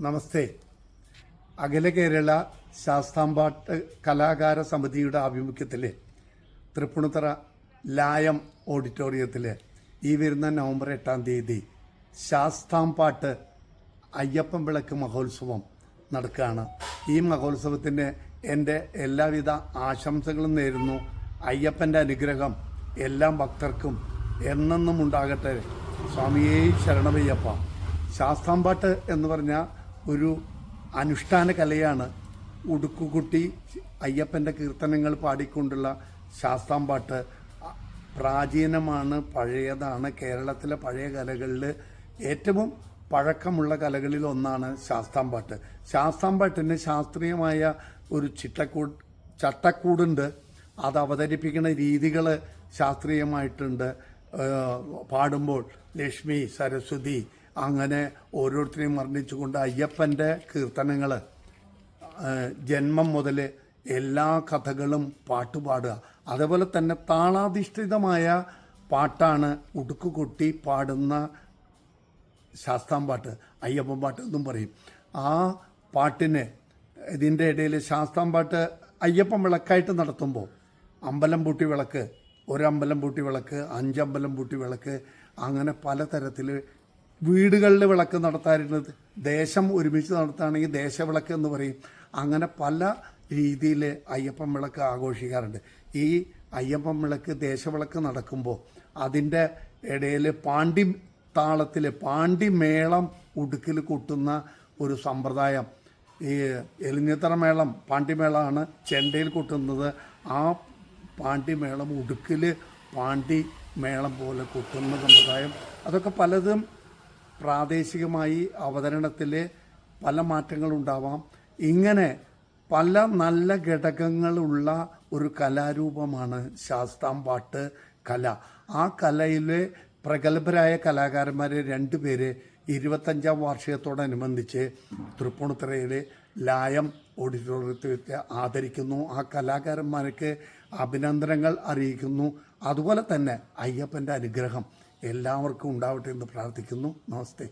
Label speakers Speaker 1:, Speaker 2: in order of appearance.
Speaker 1: നമസ്തേ. അഖില കേരള ശാസ്താംപാട്ട് കലാകാര സമിതിയുടെ ആഭിമുഖ്യത്തിൽ തൃപ്പൂണിത്തറ ലായം ഓഡിറ്റോറിയത്തിൽ ഈ വരുന്ന നവംബർ എട്ടാം തീയതി ശാസ്താംപാട്ട് അയ്യപ്പൻ വിളക്ക് മഹോത്സവം നടക്കുകയാണ്. ഈ മഹോത്സവത്തിന് എന്റെ എല്ലാവിധ ആശംസകളും നേരുന്നു. അയ്യപ്പന്റെ അനുഗ്രഹം എല്ലാ ഭക്തർക്കും എന്നെന്നും ഉണ്ടാകട്ടെ സ്വാമിയേ ശരണമയ്യപ്പ. ശാസ്താംപാട്ട് എന്ന് പറഞ്ഞ ഒരു അനുഷ്ഠാന കലയാണ് ഉടുക്കുകുട്ടി അയ്യപ്പന്റെ കീർത്തനങ്ങൾ പാടിക്കൊണ്ടുള്ള ശാസ്താംപാട്ട് പ്രാചീനമാണ് പഴയതാണ്. കേരളത്തിലെ പഴയ കലകളിൽ ഏറ്റവും പഴക്കമുള്ള കലകളിൽ ഒന്നാണ് ശാസ്താംപാട്ട് ശാസ്താംപാട്ടിന് ശാസ്ത്രീയമായ ഒരു ചിട്ടക്കൂ ചട്ടക്കൂടുണ്ട്. അത് അവതരിപ്പിക്കുന്ന രീതികൾ ശാസ്ത്രീയമായിട്ടുണ്ട്. പാടുമ്പോൾ ലക്ഷ്മി സരസ്വതി അങ്ങനെ ഓരോരുത്തരെയും വർണിച്ചുകൊണ്ട് അയ്യപ്പന്റെ കീർത്തനങ്ങൾ ജന്മം മുതൽ എല്ലാ കഥകളും പാട്ടുപാടുക അതേപോലെ തന്നെ താളാധിഷ്ഠിതമായ പാട്ടാണ് ഉടുക്കുകൊട്ടി പാടുന്ന ശാസ്താംപാട്ട് അയ്യപ്പൻ പാട്ട് എന്നും പറയും. ആ പാട്ടിന് ഇതിന്റെ ഇടയിൽ ശാസ്താംപാട്ട് അയ്യപ്പൻ വിളക്കായിട്ട് നടത്തുമ്പോൾ അമ്പലം പൂട്ടി വിളക്ക് ഒരമ്പലം പൂട്ടി വിളക്ക് അഞ്ചമ്പലം പൂട്ടി വിളക്ക് അങ്ങനെ പലതരത്തിൽ വീടുകളിൽ വിളക്ക് നടത്താറുണ്ട് ദേശം ഒരുമിച്ച് നടത്തുകയാണെങ്കിൽ ദേശവിളക്ക് എന്ന് പറയും. അങ്ങനെ പല രീതിയിൽ അയ്യപ്പൻ വിളക്ക് ആഘോഷിക്കാറുണ്ട്. ഈ അയ്യപ്പൻ വിളക്ക് ദേശവിളക്ക് നടക്കുമ്പോൾ അതിന്റെ ഇടയിൽ പാണ്ടി താളത്തിൽ പാണ്ടി മേളം ഉടുക്കിൽ കൂട്ടുന്ന ഒരു സമ്പ്രദായം. ഈ എലിഞ്ഞിത്തറ മേളം പാണ്ടിമേളമാണ് ചെണ്ടയിൽ കൂട്ടുന്നത്. ആ പാണ്ടിമേളം ഉടുക്കിൽ പാണ്ടി മേളം പോലെ കൊട്ടുന്ന സമ്പ്രദായം. അതൊക്കെ പലതും പ്രാദേശികമായി അവതരണത്തിൽ പല മാറ്റങ്ങളുണ്ടാവാം ഇങ്ങനെ പല നല്ല ഘടകങ്ങളുള്ള ഒരു കലാരൂപമാണ് ശാസ്താം പാട്ട് കല. ആ കലയിലെ പ്രഗത്ഭരായ കലാകാരന്മാരെ രണ്ടുപേര് ഇരുപത്തഞ്ചാം വാർഷികത്തോടനുബന്ധിച്ച് തൃപ്പൂണിത്തുറയിലെ ലായം ഓഡിറ്റോറിയത്തിൽ ആദരിക്കുന്നു. ആ കലാകാരന്മാർക്ക് അഭിനന്ദനങ്ങൾ അറിയിക്കുന്നു. അതുപോലെ തന്നെ അയ്യപ്പന്റെ അനുഗ്രഹം. എല്ലാവർക്കും ഉണ്ടാവട്ടെ എന്ന് പ്രാർത്ഥിക്കുന്നു. നമസ്തേ.